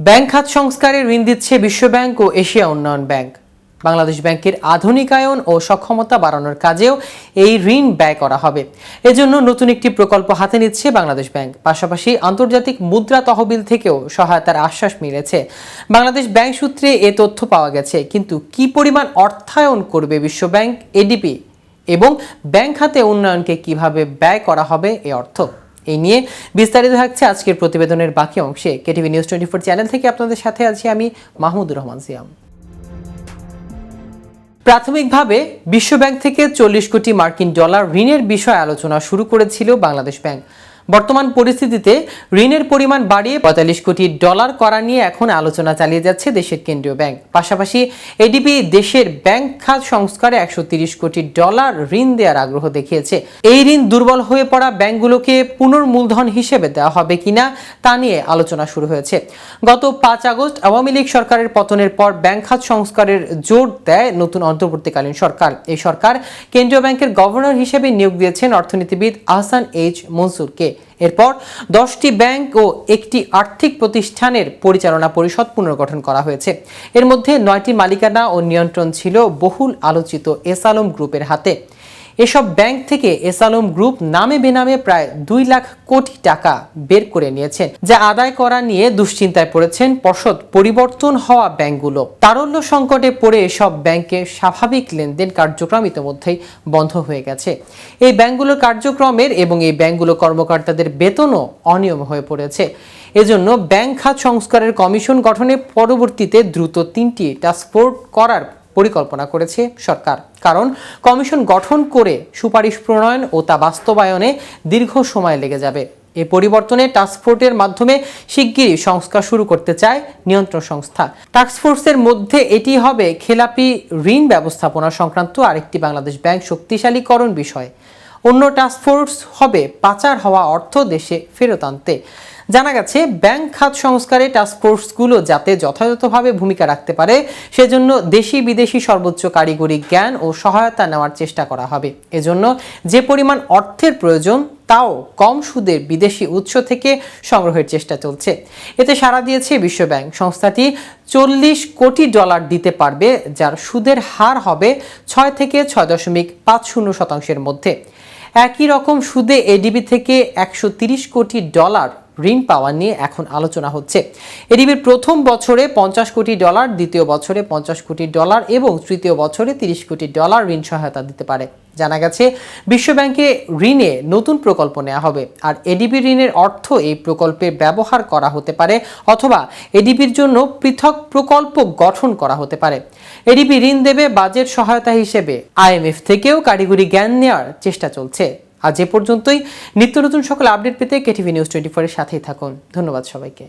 Bank খাত সংস্কারে ঋণ দিচ্ছে বিশ্বব্যাংক ও এশিয়া উন্নয়ন ব্যাংক। বাংলাদেশ ব্যাংকের আধুনিকায়ন ও সক্ষমতা বাড়ানোর কাজেও এই ঋণ ব্যয় করা হবে। এজন্য নতুন একটি প্রকল্প হাতে নিচ্ছে বাংলাদেশ ব্যাংক। পাশাপাশি আন্তর্জাতিক মুদ্রা তহবিল থেকেও সহায়তার আশ্বাস মিলেছে। বাংলাদেশ ব্যাংক সূত্রে এ তথ্য পাওয়া গেছে, কিন্তু কি পরিমাণ অর্থায়ন করবে বিশ্বব্যাংক, এডিপি এবং ব্যাংক খাতে উন্নয়নকে কীভাবে ব্যয় করা হবে এ অর্থ? এই নিয়ে বিস্তারিত থাকছে আজকের প্রতিবেদনের বাকি অংশে। KTV news twenty four channel থেকে আপনাদের সাথে আছি আমি মাহমুদুর রহমান সিয়াম। প্রাথমিকভাবে বিশ্বব্যাংক থেকে চল্লিশ কোটি মার্কিন ডলার ঋণের বিষয়ে আলোচনা শুরু করেছিল বাংলাদেশ ব্যাংক। বর্তমান পরিস্থিতিতে ঋণের পরিমাণ বাড়িয়ে পঁয়তাল্লিশ কোটি ডলার করা নিয়ে এখন আলোচনা চালিয়ে যাচ্ছে দেশের কেন্দ্রীয় ব্যাংক। পাশাপাশি এডিবি দেশের ব্যাংক খাত সংস্কারে একশো কোটি ডলার ঋণ দেওয়ার আগ্রহ দেখিয়েছে। এই ঋণ দুর্বল হয়ে পড়া ব্যাংকগুলোকে পুনর্মূলধন হিসেবে দেওয়া হবে কিনা তা নিয়ে আলোচনা শুরু হয়েছে। গত পাঁচ আগস্ট আওয়ামী লীগ সরকারের পতনের পর ব্যাংক খাত সংস্কারের জোর দেয় নতুন অন্তর্বর্তীকালীন সরকার। এই সরকার কেন্দ্রীয় ব্যাংকের গভর্নর হিসেবে নিয়োগ দিয়েছেন অর্থনীতিবিদ আহসান এইচ মনসুরকে। এরপর দশটি ব্যাংক ও একটি আর্থিক প্রতিষ্ঠানের পরিচালনা পরিষদ পুনর্গঠন করা হয়েছে। এর মধ্যে নয়টি মালিকানা ও নিয়ন্ত্রণ ছিল বহুল আলোচিত এসালম গ্রুপের হাতে। এসব ব্যাংক থেকে এসালম গ্রুপ নামে বেনামে প্রায় দুই লাখ কোটি টাকা বের করে নিয়েছেন যা আদায় করা নিয়ে দুশ্চিন্তায় পড়েছেন পর্ষদ পরিবর্তন হওয়া ব্যাংকগুলো। তারল্য সংকটে পড়ে এসব ব্যাংকের স্বাভাবিক লেনদেন কার্যক্রম ইতিমধ্যেই বন্ধ হয়ে গেছে। এই ব্যাংকগুলোর কার্যক্রমের এবং এই ব্যাংকগুলো কর্মকর্তাদের বেতনও অনিয়ম হয়ে পড়েছে। এজন্য ব্যাংক খাত সংস্কারের কমিশন গঠনে পরবর্তীতে দ্রুত তিনটি টাস্কফোর্স করার পরিকল্পনা করেছে সরকার। কারণ, কমিশন গঠন করে সুপারিশ প্রণয়ন ও তা বাস্তবায়নে দীর্ঘ সময় লেগে যাবে। এ পরিবর্তনে টাস্কফোর্সের মাধ্যমে শিগগিরই সংস্কার শুরু করতে চায় নিয়ন্ত্রণ সংস্থা। টাস্কফোর্সের মধ্যে এটি হবে খেলাপি ঋণ ব্যবস্থাপনা সংক্রান্ত আরেকটি বাংলাদেশ ব্যাংক শক্তিশালীকরণ বিষয়। অন্য টাস্কফোর্স হবে পাচার হওয়া অর্থ দেশে ফেরত আনতে। জানা গেছে, ব্যাংক খাত সংস্কারে টাস্কফোর্সগুলো যাতে যথাযথভাবে ভূমিকা রাখতে পারে, সেজন্য দেশি বিদেশি সর্বোচ্চ কারিগরি জ্ঞান ও সহায়তা নেওয়ার চেষ্টা করা হবে। এজন্য যে পরিমাণ অর্থের প্রয়োজন, তাও কম সুদের বিদেশি উৎস থেকে সংগ্রহের চেষ্টা চলছে। এতে সাড়া দিয়েছে বিশ্বব্যাংক সংস্থাটি চল্লিশ কোটি ডলার দিতে পারবে, যার সুদের হার হবে ছয় থেকে ছয় দশমিক পাঁচ শূন্য শতাংশের মধ্যে। একই রকম সুদে এডিবি থেকে একশো কোটি ডলার ঋণ পাওয়া নিয়ে এখন আলোচনা হচ্ছে। এডিবির প্রথম বছরে পঞ্চাশ কোটি ডলার, দ্বিতীয় বছরে পঞ্চাশ কোটি ডলার এবং তৃতীয় বছরে তিরিশ কোটি ডলার ঋণ সহায়তা দিতে পারে। জানা গেছে, বিশ্বব্যাংকে ঋণে নতুন প্রকল্প নেওয়া হবে। আর এডিবি ঋণের অর্থ এই প্রকল্পে ব্যবহার করা হতে পারে অথবা এডিবির জন্য পৃথক প্রকল্প গঠন করা হতে পারে। এডিবি ঋণ দেবে বাজেট সহায়তা হিসেবে। আইএমএফ থেকেও কারিগরি জ্ঞান নেওয়ার চেষ্টা চলছে। আজ এ পর্যন্তই। নিত্য নতুন সকল আপডেট পেতে কেটিভি নিউজ টোয়েন্টি ফোরের সাথেই থাকুন। ধন্যবাদ সবাইকে।